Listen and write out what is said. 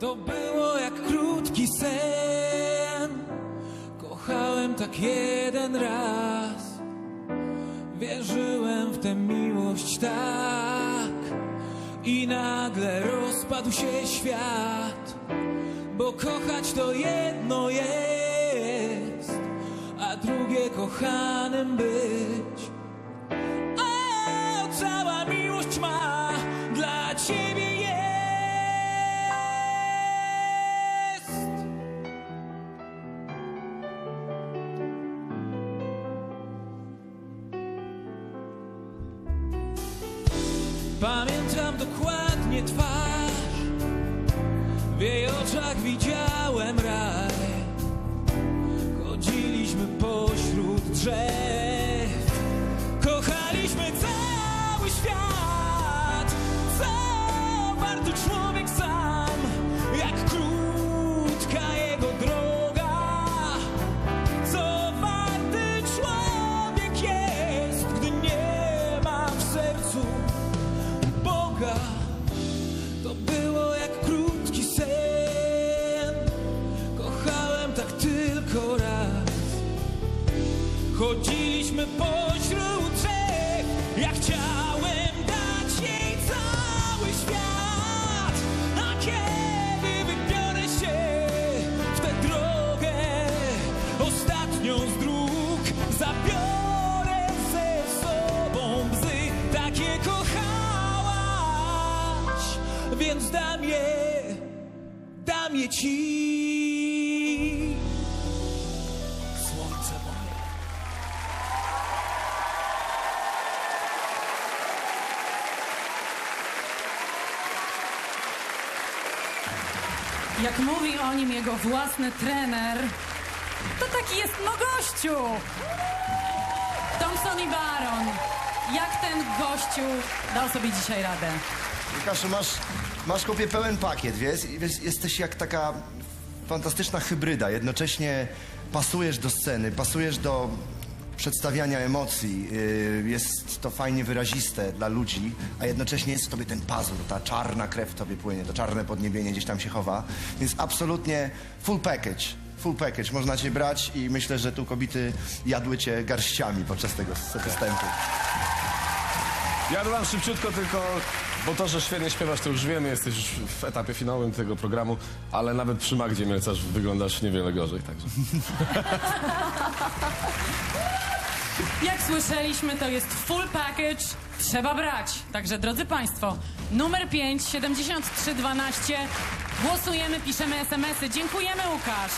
To było jak krótki sen. Kochałem tak jeden raz. Wierzyłem w tę miłość tak. I nagle rozpadł się świat. Bo kochać to jedno jest, a drugie kochanym Pamiętam dokładnie twarz, w jej oczach widziałem raj. Pośród trzech. Ja chciałem dać jej cały świat. A kiedy wybiorę się w tę drogę, ostatnią z dróg zabiorę ze sobą bzy. Takie kochałaś, więc dam je, dam je ci. Jak mówi o nim jego własny trener, to taki jest no gościu. Thompson i Baron. Jak ten gościu dał sobie dzisiaj radę? Łukaszu, masz, masz kopie pełen pakiet, wiesz? Jesteś jak taka fantastyczna hybryda. Jednocześnie pasujesz do sceny, pasujesz do przedstawiania emocji. Yy, Jest to fajnie wyraziste dla ludzi, a jednocześnie jest w tobie ten pazur, ta czarna krew w tobie płynie, to czarne podniebienie gdzieś tam się chowa. Więc absolutnie full package. Full package. Można cię brać i myślę, że tu kobiety jadły cię garściami podczas tego występu. Ja dodam szybciutko tylko, bo to, że świetnie śpiewasz, to już wiemy, jesteś już w etapie finałowym tego programu, ale nawet przy Magdzie Mielcarz wyglądasz niewiele gorzej, także. Jak słyszeliśmy, to jest full package, trzeba brać. Także drodzy Państwo, numer 5, 7312, głosujemy, piszemy SMS-y. Dziękujemy Łukasz.